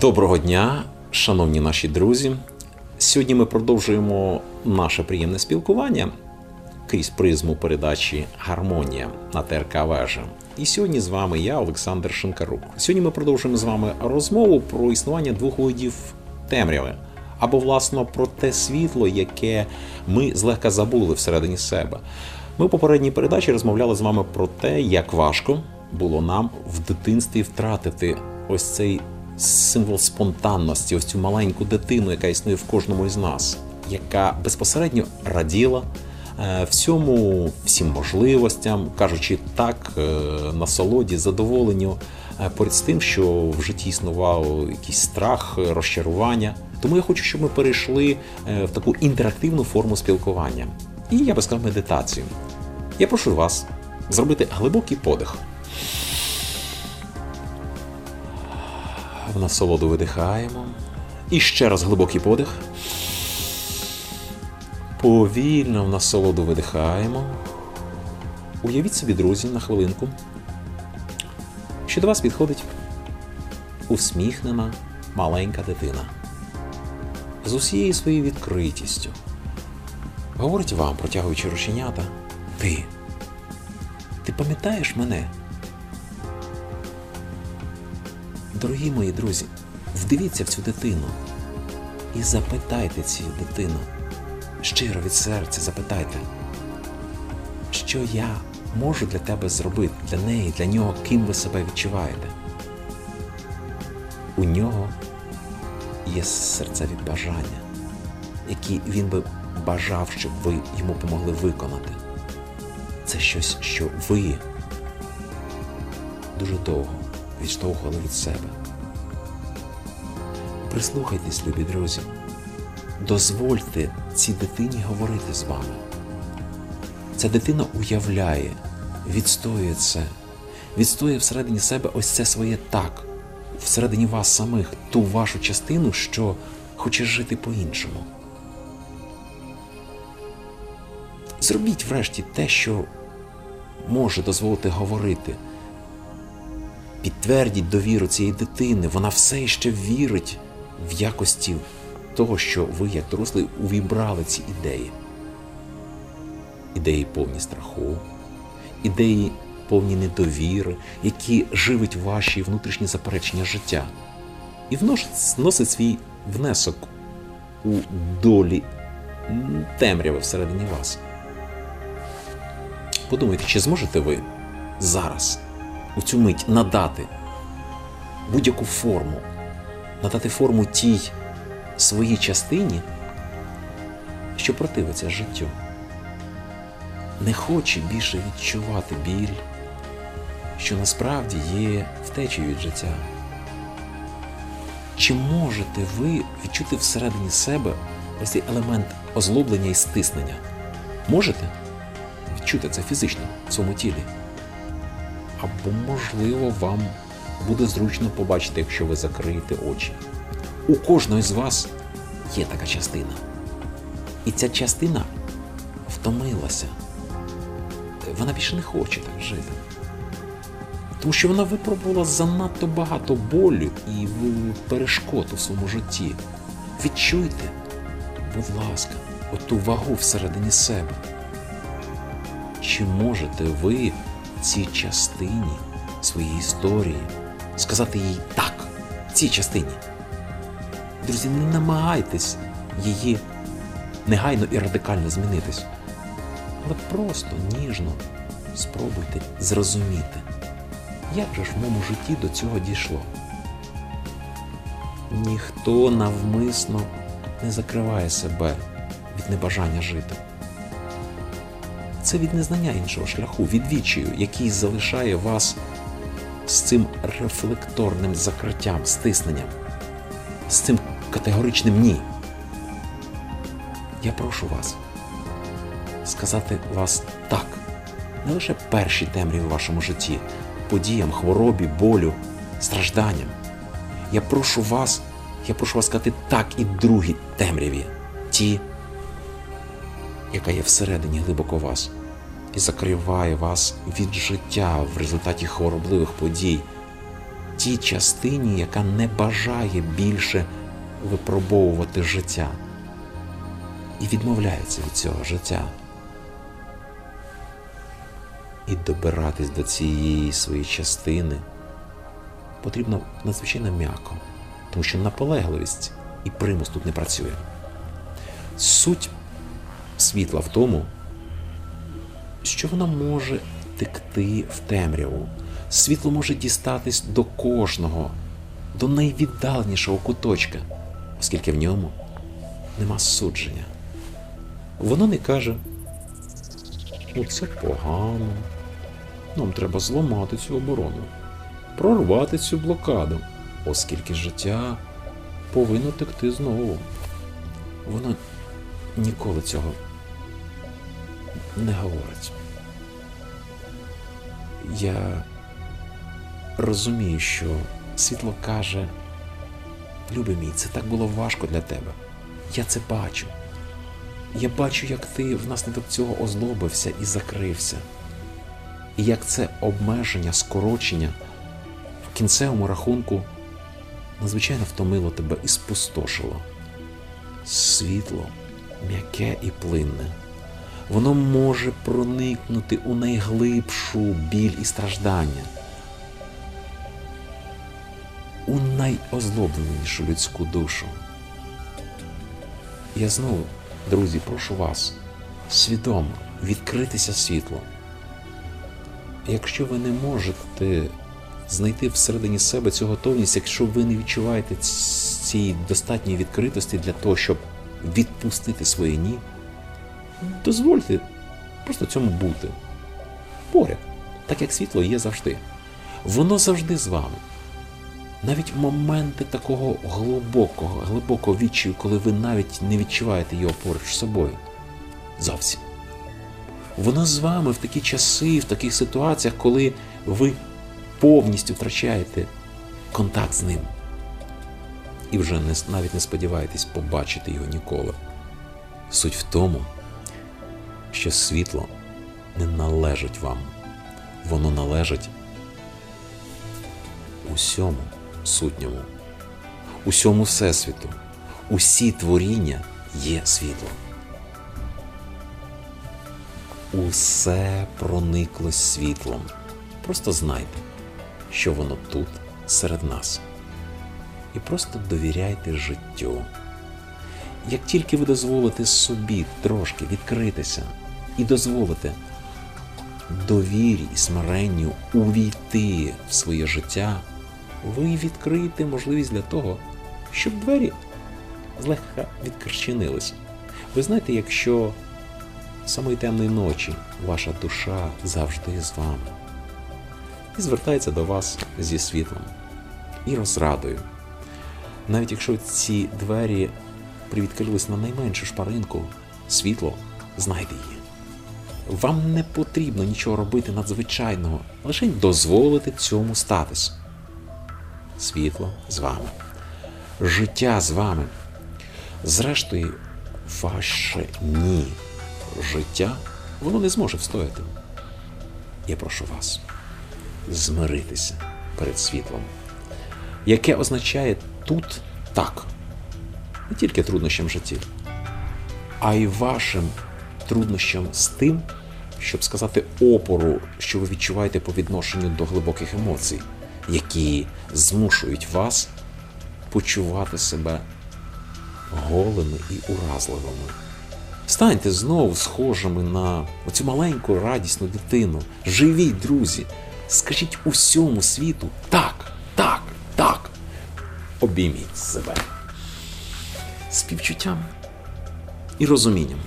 Доброго дня, шановні наші друзі. Сьогодні ми продовжуємо наше приємне спілкування крізь призму передачі Гармонія на ТРК Вежа. І сьогодні з вами я, Олександр Шинкарук. Сьогодні ми продовжуємо з вами розмову про існування двох видів темряви. Або, власно, про те світло, яке ми злегка забули всередині себе. Ми в попередній передачі розмовляли з вами про те, як важко було нам в дитинстві втратити ось цей символ спонтанності, ось цю маленьку дитину, яка існує в кожному із нас, яка безпосередньо раділа е, всьому, всім можливостям, кажучи так, е, насолоді, задоволенню е, поряд з тим, що в житті існував якийсь страх, розчарування. Тому я хочу, щоб ми перейшли в таку інтерактивну форму спілкування. І я би сказав медитацію. Я прошу вас зробити глибокий подих. В насолоду видихаємо. І ще раз глибокий подих. Повільно в насолоду видихаємо. Уявіть собі, друзі, на хвилинку, що до вас підходить усміхнена маленька дитина. З усією своєю відкритістю. Говорить вам, протягуючи рученята, ти. Ти пам'ятаєш мене? Дорогі мої друзі, вдивіться в цю дитину і запитайте цю дитину, щиро від серця запитайте, що я можу для тебе зробити, для неї, для нього, ким ви себе відчуваєте. У нього є серцеві бажання, які він би бажав, щоб ви йому помогли виконати. Це щось, що ви дуже довго відштовхували від себе. Прислухайтесь, любі друзі. Дозвольте цій дитині говорити з вами. Ця дитина уявляє, відстоює це, відстоює всередині себе ось це своє так, всередині вас самих, ту вашу частину, що хоче жити по-іншому. Зробіть врешті те, що може дозволити говорити. Підтвердіть довіру цієї дитини, вона все ще вірить в якості того, що ви, як дорослий, увібрали ці ідеї. Ідеї повні страху, ідеї повні недовіри, які живуть ваші внутрішні заперечення життя, і вносить, свій внесок у долі темряви всередині вас. Подумайте, чи зможете ви зараз у цю мить надати будь-яку форму, надати форму тій своїй частині, що противиться життю, не хоче більше відчувати біль, що насправді є втечею від життя. Чи можете ви відчути всередині себе ось цей елемент озлоблення і стиснення? Можете відчути це фізично в своєму тілі? Або, можливо, вам буде зручно побачити, якщо ви закриєте очі. У кожного з вас є така частина. І ця частина втомилася. Вона більше не хоче так жити. Тому що вона випробувала занадто багато болю і перешкод у своєму житті. Відчуйте, будь ласка, оту вагу всередині себе. Чи можете ви цій частині своєї історії сказати їй так, цій частині? Друзі, не намагайтесь її негайно і радикально змінитись, але просто ніжно спробуйте зрозуміти, як же ж в моєму житті до цього дійшло. Ніхто навмисно не закриває себе від небажання жити. Це від незнання іншого шляху, від відчаю, який залишає вас з цим рефлекторним закриттям, стисненням, з цим категоричним ні. Я прошу вас сказати вас так, не лише першій темряві в вашому житті, подіям, хворобі, болю, стражданням. Я прошу вас, я прошу вас сказати так і другій темряві, ті, яка є всередині глибоко вас і закриває вас від життя в результаті хворобливих подій, тій частині, яка не бажає більше випробовувати життя і відмовляється від цього життя. І добиратись до цієї своєї частини потрібно надзвичайно м'яко, тому що наполегливість і примус тут не працює. Суть світла в тому, що вона може текти в темряву. Світло може дістатись до кожного, до найвіддаленішого куточка, оскільки в ньому нема судження. Воно не каже, ну це погано, нам треба зламати цю оборону, прорвати цю блокаду, оскільки життя повинно текти знову. Воно ніколи цього не говорить. Я розумію, що світло каже, любий мій, це так було важко для тебе. Я це бачу. Я бачу, як ти внаслідок цього озлобився і закрився. І як це обмеження, скорочення в кінцевому рахунку надзвичайно втомило тебе і спустошило. Світло м'яке і плинне. Воно може проникнути у найглибшу біль і страждання, у найозлобленішу людську душу. Я знову, друзі, прошу вас свідомо відкритися світлом. Якщо ви не можете знайти всередині себе цю готовність, якщо ви не відчуваєте цієї достатньої відкритості для того, щоб відпустити своє ні, дозвольте просто цьому бути поряд, так як світло є завжди. Воно завжди з вами. Навіть моменти такого глибокого, глибокого відчаю, коли ви навіть не відчуваєте його поруч з собою. Зовсім. Воно з вами в такі часи, в таких ситуаціях, коли ви повністю втрачаєте контакт з ним. І вже не, навіть не сподіваєтесь побачити його ніколи. Суть в тому, що світло не належить вам, воно належить усьому сутньому, усьому Всесвіту, усі творіння є світло. Усе прониклось світлом. Просто знайте, що воно тут серед нас. І просто довіряйте життю. Як тільки ви дозволите собі трошки відкритися і дозволите довірі і смиренню увійти в своє життя, ви відкриєте можливість для того, щоб двері злегка відкрчинилися. Ви знаєте, якщо самої темної ночі ваша душа завжди з вами і звертається до вас зі світлом і розрадою. Навіть якщо ці двері привідкрились на найменшу шпаринку, світло знайде її. Вам не потрібно нічого робити надзвичайного, лише дозволити цьому статись. Світло з вами, життя з вами. Зрештою, ваше ні життя воно не зможе встояти. Я прошу вас змиритися перед світлом, яке означає тут так, не тільки труднощам в житті, а й вашим труднощам з тим, щоб сказати опору, що ви відчуваєте по відношенню до глибоких емоцій, які змушують вас почувати себе голими і уразливими. Станьте знову схожими на оцю маленьку радісну дитину. Живіть, друзі, скажіть усьому світу так, так, так. Обійміть себе співчуттям і розумінням.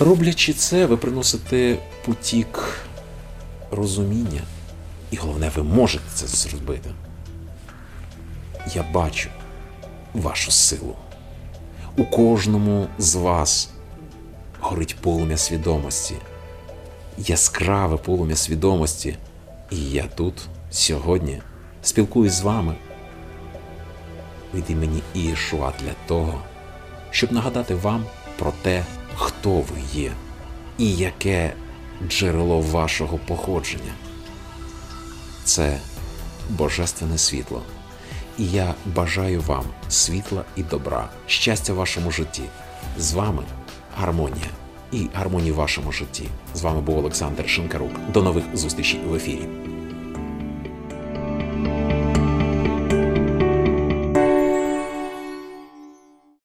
Роблячи це, ви приносите потік розуміння, і головне, ви можете це зробити. Я бачу вашу силу. У кожному з вас горить полум'я свідомості, яскраве полум'я свідомості. І я тут сьогодні спілкуюсь з вами від імені Ієшуа для того, щоб нагадати вам про те, хто ви є і яке джерело вашого походження. Це божественне світло. І я бажаю вам світла і добра, щастя в вашому житті. З вами гармонія і гармонії в вашому житті. З вами був Олександр Шинкарук. До нових зустрічей в ефірі.